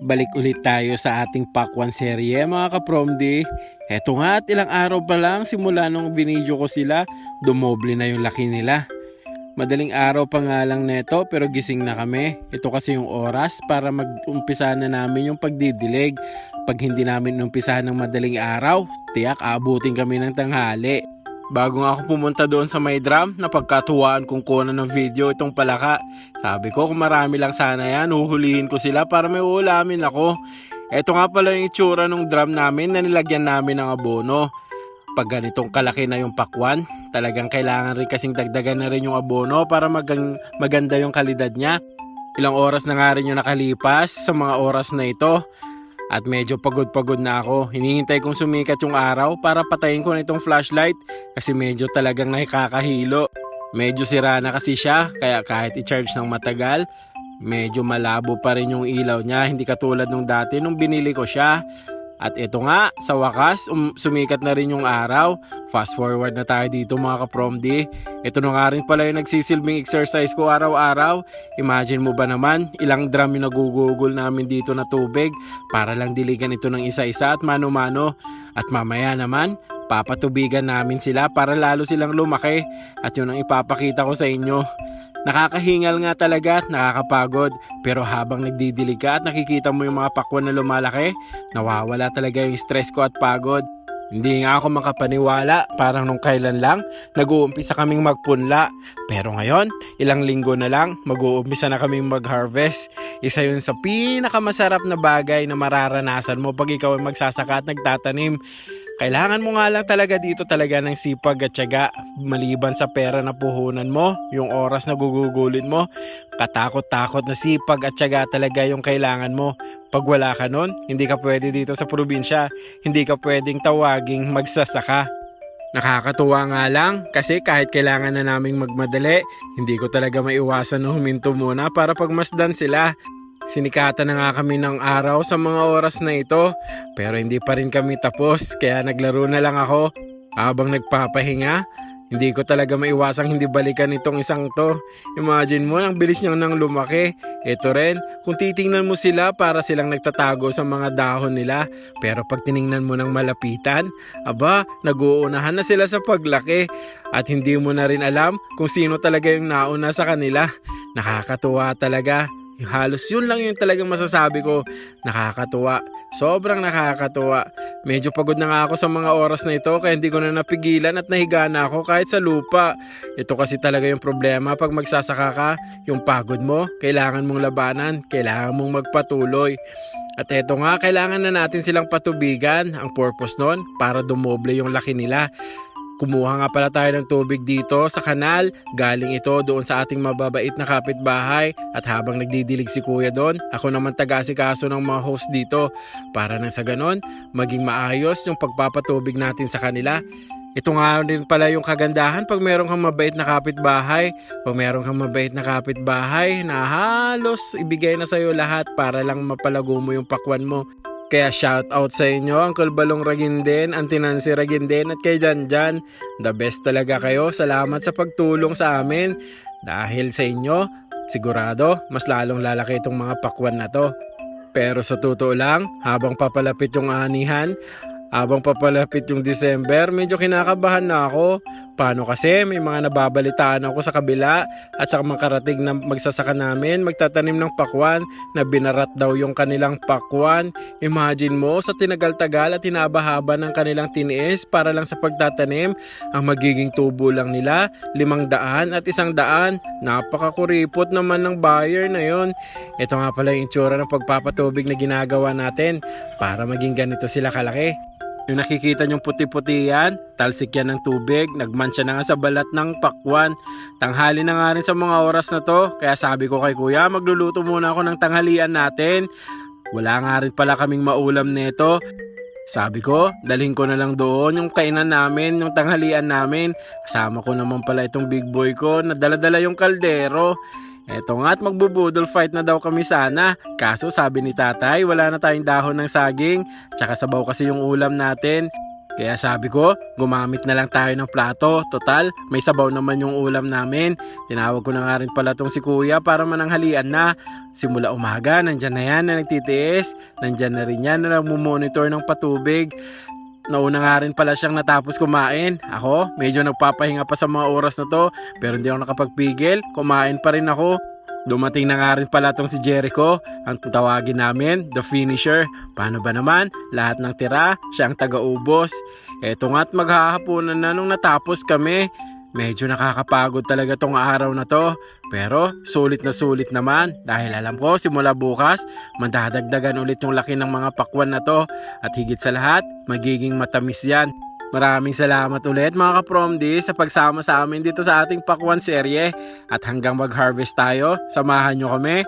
Balik ulit tayo sa ating Pakwan serye mga kapromdi. Eto nga at ilang araw pa lang simula nung binidyo ko sila, dumoble na yung laki nila. Madaling araw pa nga lang neto pero gising na kami. Ito kasi yung oras para mag-umpisa na namin yung pagdidilig. Pag hindi namin umpisahan ng madaling araw, tiyak abutin kami ng tanghali. Bago nga ako pumunta doon sa may drum, napagkatuwaan kong kunan ng video itong palaka. Sabi ko kung marami lang sana yan, uhulihin ko sila para may uulamin ako. Ito nga pala yung itsura ng drum namin na nilagyan namin ng abono. Pag ganitong kalaki na yung pakwan, talagang kailangan rin kasing dagdagan na rin yung abono para magang, maganda yung kalidad niya. Ilang oras na nga rin yung nakalipas sa mga oras na ito. At medyo pagod-pagod na ako. Hinihintay kong sumikat yung araw para patayin ko na itong flashlight kasi medyo talagang nakakahilo. Medyo sira na kasi siya kaya kahit i-charge ng matagal, medyo malabo pa rin yung ilaw niya. Hindi katulad nung dati nung binili ko siya. At ito nga, sa wakas, um, sumikat na rin yung araw. Fast forward na tayo dito mga kapromdi. Ito na nga rin pala yung nagsisilbing exercise ko araw-araw. Imagine mo ba naman, ilang drum yung nagugugol namin dito na tubig para lang diligan ito ng isa-isa at mano-mano. At mamaya naman, papatubigan namin sila para lalo silang lumaki. At yun ang ipapakita ko sa inyo. Nakakahingal nga talaga at nakakapagod pero habang nagdidilig ka at nakikita mo yung mga pakwan na lumalaki, nawawala talaga yung stress ko at pagod. Hindi nga ako makapaniwala, parang nung kailan lang, nag-uumpisa kaming magpunla. Pero ngayon, ilang linggo na lang, mag-uumpisa na kaming mag-harvest. Isa yun sa pinakamasarap na bagay na mararanasan mo pag ikaw ay magsasaka at nagtatanim. Kailangan mo nga lang talaga dito talaga ng sipag at tiyaga. Maliban sa pera na puhunan mo, yung oras na gugugulin mo, katakot-takot na sipag at tiyaga talaga yung kailangan mo. Pag wala ka nun, hindi ka pwede dito sa probinsya. Hindi ka pwedeng tawaging magsasaka. Nakakatuwa nga lang kasi kahit kailangan na naming magmadali, hindi ko talaga maiwasan na huminto muna para pagmasdan sila. Sinikatan na nga kami ng araw sa mga oras na ito pero hindi pa rin kami tapos kaya naglaro na lang ako. Habang nagpapahinga, hindi ko talaga maiwasang hindi balikan itong isang to. Imagine mo, ang bilis niyang nang lumaki. Ito rin, kung titingnan mo sila para silang nagtatago sa mga dahon nila. Pero pag tiningnan mo ng malapitan, aba, naguunahan na sila sa paglaki. At hindi mo na rin alam kung sino talaga yung nauna sa kanila. Nakakatuwa talaga. Halos yun lang yung talagang masasabi ko. Nakakatuwa. Sobrang nakakatuwa. Medyo pagod na nga ako sa mga oras na ito kaya hindi ko na napigilan at nahiga na ako kahit sa lupa. Ito kasi talaga yung problema pag magsasaka ka. Yung pagod mo, kailangan mong labanan, kailangan mong magpatuloy. At eto nga, kailangan na natin silang patubigan. Ang purpose nun, para dumoble yung laki nila. Kumuha nga pala tayo ng tubig dito sa kanal. Galing ito doon sa ating mababait na kapitbahay. At habang nagdidilig si kuya doon, ako naman taga-asikaso ng mga host dito. Para nang sa ganon, maging maayos yung pagpapatubig natin sa kanila. Ito nga rin pala yung kagandahan pag meron kang mabait na kapitbahay. Pag meron kang mabait na kapitbahay na halos ibigay na sa'yo lahat para lang mapalago mo yung pakwan mo. Kaya shout out sa inyo, Uncle Balong Raginden, Auntie Nancy Raginden at kay Janjan. The best talaga kayo. Salamat sa pagtulong sa amin. Dahil sa inyo, sigurado, mas lalong lalaki itong mga pakwan na to. Pero sa totoo lang, habang papalapit yung anihan, habang papalapit yung December, medyo kinakabahan na ako. Paano kasi may mga nababalitaan ako sa kabila at sa mga karating na magsasaka namin magtatanim ng pakwan na binarat daw yung kanilang pakwan. Imagine mo sa tinagal-tagal at hinabahaba ng kanilang tiniis para lang sa pagtatanim, ang magiging tubo lang nila, limang daan at isang daan. Napakakuripot naman ng buyer na yon. Ito nga pala yung itsura ng pagpapatubig na ginagawa natin para maging ganito sila kalaki. Yung nakikita nyong puti-puti yan, talsik yan ng tubig, nagmansya na nga sa balat ng pakwan. Tanghali na nga rin sa mga oras na to, kaya sabi ko kay kuya, magluluto muna ako ng tanghalian natin. Wala nga rin pala kaming maulam neto. Sabi ko, dalhin ko na lang doon yung kainan namin, yung tanghalian namin. Kasama ko naman pala itong big boy ko na daladala yung kaldero. Eto nga at magbubudol fight na daw kami sana. Kaso sabi ni tatay, wala na tayong dahon ng saging. Tsaka sabaw kasi yung ulam natin. Kaya sabi ko, gumamit na lang tayo ng plato. Total, may sabaw naman yung ulam namin. Tinawag ko na nga rin pala tong si kuya para mananghalian na. Simula umaga, nandyan na yan na nagtitiis. Nandyan na rin yan na nagmumonitor ng patubig. Nauna nga rin pala siyang natapos kumain. Ako, medyo nagpapahinga pa sa mga oras na to. Pero hindi ako nakapagpigil. Kumain pa rin ako. Dumating na nga rin pala tong si Jericho, ang tawagin namin, the finisher. Paano ba naman? Lahat ng tira, siya ang taga-ubos. Eto nga't maghahaponan na nung natapos kami. Medyo nakakapagod talaga tong araw na to. Pero sulit na sulit naman dahil alam ko simula bukas mandadagdagan ulit yung laki ng mga pakwan na to at higit sa lahat magiging matamis yan. Maraming salamat ulit mga kapromdi sa pagsama sa amin dito sa ating pakwan serye at hanggang mag-harvest tayo, samahan nyo kami